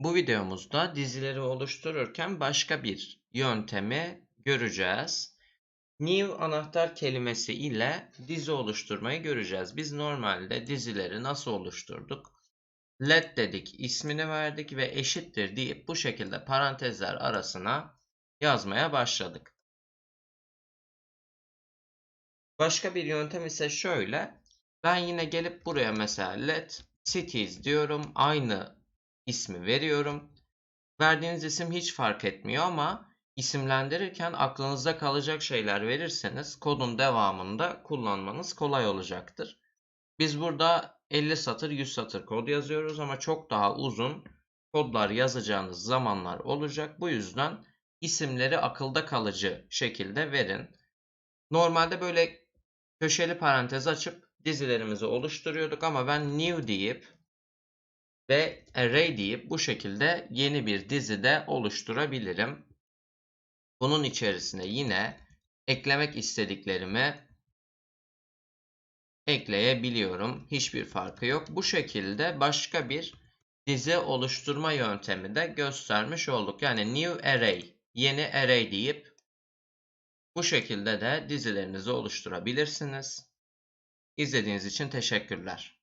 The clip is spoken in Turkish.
Bu videomuzda dizileri oluştururken başka bir yöntemi göreceğiz. New anahtar kelimesi ile dizi oluşturmayı göreceğiz. Biz normalde dizileri nasıl oluşturduk? Let dedik, ismini verdik ve eşittir deyip bu şekilde parantezler arasına yazmaya başladık. Başka bir yöntem ise şöyle. Ben yine gelip buraya mesela let cities diyorum. Aynı ismi veriyorum. Verdiğiniz isim hiç fark etmiyor ama isimlendirirken aklınızda kalacak şeyler verirseniz kodun devamında kullanmanız kolay olacaktır. Biz burada 50 satır 100 satır kod yazıyoruz ama çok daha uzun kodlar yazacağınız zamanlar olacak. Bu yüzden isimleri akılda kalıcı şekilde verin. Normalde böyle köşeli parantez açıp dizilerimizi oluşturuyorduk ama ben new deyip ve array deyip bu şekilde yeni bir dizide oluşturabilirim. Bunun içerisine yine eklemek istediklerimi ekleyebiliyorum. Hiçbir farkı yok. Bu şekilde başka bir dizi oluşturma yöntemi de göstermiş olduk. Yani new array, yeni array deyip bu şekilde de dizilerinizi oluşturabilirsiniz. İzlediğiniz için teşekkürler.